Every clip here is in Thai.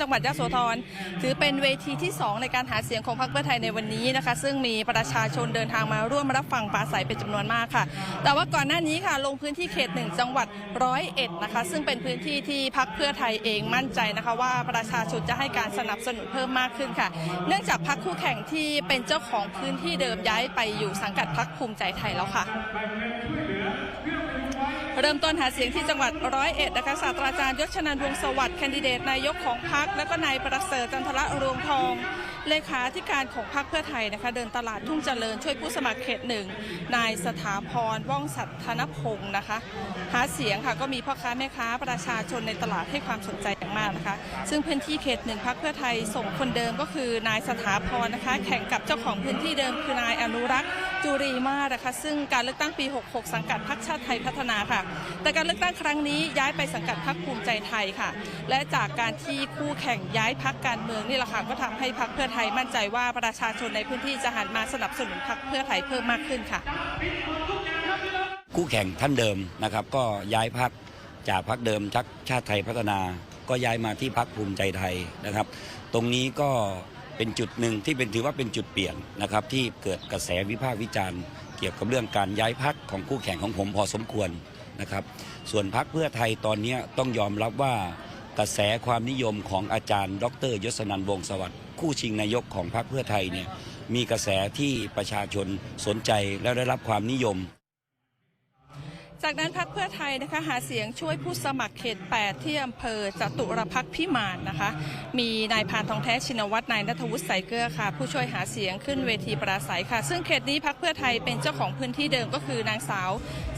จังหวัดยะโสธรถือเป็นเวทีที่ 2 ในการหาเสียงของพรรคเพื่อไทยในวันนี้นะคะ ซึ่งมีประชาชนเดินทางมาร่วมรับฟังปราศัยเป็นจำนวนมากค่ะ แต่ว่าก่อนหน้านี้ค่ะ ลงพื้นที่เขตหนึ่งจังหวัดร้อยเอ็ดนะคะ ซึ่งเป็นพื้นที่ที่พรรคเพื่อไทยเองมั่นใจนะคะว่าประชาชนจะให้การสนับสนุนเพิ่มมากขึ้นค่ะ เนื่องจากพรรคคู่แข่งที่เป็นเจ้าของพื้นที่เดิมย้ายไปอยู่สังกัดพรรคภูมิใจไทยแล้วค่ะ เริ่มต้นหาเสียงที่จังหวัดร้อยเอ็ดนะคะศาสตราจารย์ยศชนันวงศสวัสดิ์แคนดิเดตนายกของพรรคและก็นายประเสริฐจันทระรวงทอง เลขาธิการของพรรคเพื่อไทยนะคะ เดินตลาดทุ่งเจริญช่วยผู้สมัครเขตหนึ่งนายสถาพรว่องสัตธนพงศ์นะคะ หาเสียงค่ะก็มีพ่อค้าแม่ค้าประชาชนในตลาดให้ความสนใจอย่างมากนะคะ ซึ่งพื้นที่เขตหนึ่งพรรคเพื่อไทยส่งคนเดิมก็คือนายสถาพรนะคะ แข่งกับเจ้าของพื้นที่เดิมคือนายอนุรักษ์จุรีมานะคะซึ่งการเลือกตั้งปี 66 สังกัดพรรคชาติไทยพัฒนาค่ะ แต่การเลือกตั้งครั้งนี้ย้ายไปสังกัดพรรคภูมิใจไทยค่ะ และจากการที่คู่แข่งย้ายพรรคการเมืองนี่แหละค่ะก็ทำให้พรรคเพื่อไทยมั่นใจว่าประชาชนในพื้นที่จะหันมาสนับสนุนพรรคเพื่อไทยเพิ่มมากขึ้นค่ะ คู่แข่งท่านเดิมนะครับ ก็ย้ายพักจากพักเดิมชักชาติไทยพัฒนา ก็ย้ายมาที่พักภูมิใจไทยนะครับ ตรงนี้ก็เป็นจุดหนึ่งที่เป็นถือว่าเป็นจุดเปลี่ยนนะครับที่เกิดกระแสวิพากษ์วิจารณ์ เกี่ยวกับเรื่องการย้ายพักของคู่แข่งของผมพอสมควรนะครับ ส่วนพักเพื่อไทยตอนนี้ต้องยอมรับว่า กระแสความนิยมของอาจารย์ ดร ยศนันวงสวัสดิ์คู่ชิงนายกของพรรคเพื่อไทยเนี่ยมีกระแสที่ประชาชนสนใจและได้รับความนิยม จากนั้นพักเพื่อไทยนะคะหาเสียงช่วยผู้สมัครเขต 8 ที่อำเภอจตุรพักษ์พิมานนะคะ มีนายพานทองแท้ชินวัตรนายนัทวุฒิใสเกลือค่ะ ผู้ช่วยหาเสียงขึ้นเวทีปราศัยค่ะ ซึ่งเขตนี้พักเพื่อไทยเป็นเจ้าของพื้นที่เดิมก็คือนางสาว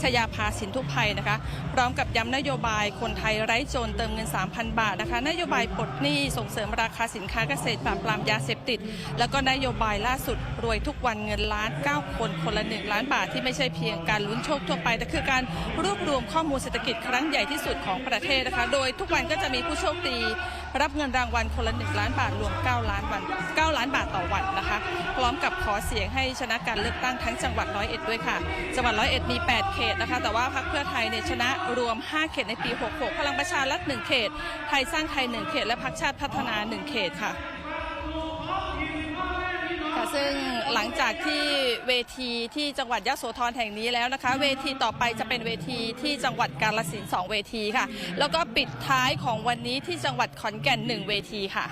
ชยาภาสินทุพไพนะคะ พร้อมกับย้ำนโยบายคนไทยไร้จนเติมเงิน 3,000 บาทนะคะ นโยบายปลดหนี้ส่งเสริมราคาสินค้าเกษตรปราบปรามยาเสพติด แล้วก็นโยบายล่าสุดรวยทุกวันเงินล้าน 9 คนคนละ1ล้านบาทที่ไม่ใช่เพียงการลุ้นโชคทั่วไปแต่คือการรวบรวมข้อมูลเศรษฐกิจครั้งใหญ่ที่สุดของประเทศนะคะ โดยทุกวันก็จะมีผู้โชคดีรับเงินรางวัลคนละ1ล้านบาทรวม 9 ล้านวัน 9 ล้านบาทต่อวันนะคะ พร้อมกับขอเสียงให้ชนะการเลือกตั้งทั้งจังหวัดร้อยเอ็ดด้วยค่ะ จังหวัดร้อยเอ็ดมี 8 เขตนะคะ แต่ว่าพรรคเพื่อไทยเนี่ยชนะรวม 5 เขตในปี 66 พลังประชารัฐ 1 เขต ไทยสร้างไทย 1 เขต และพรรคชาติพัฒนา 1 เขตค่ะ ค่ะซึ่งหลังจากที่เวทีที่จังหวัดยะโสธรแห่งนี้แล้วนะคะ เวทีต่อไปจะเป็นเวทีที่จังหวัดกาลสินสองเวทีค่ะ แล้วก็ปิดท้ายของวันนี้ที่จังหวัดขอนแก่นหนึ่งเวทีค่ะ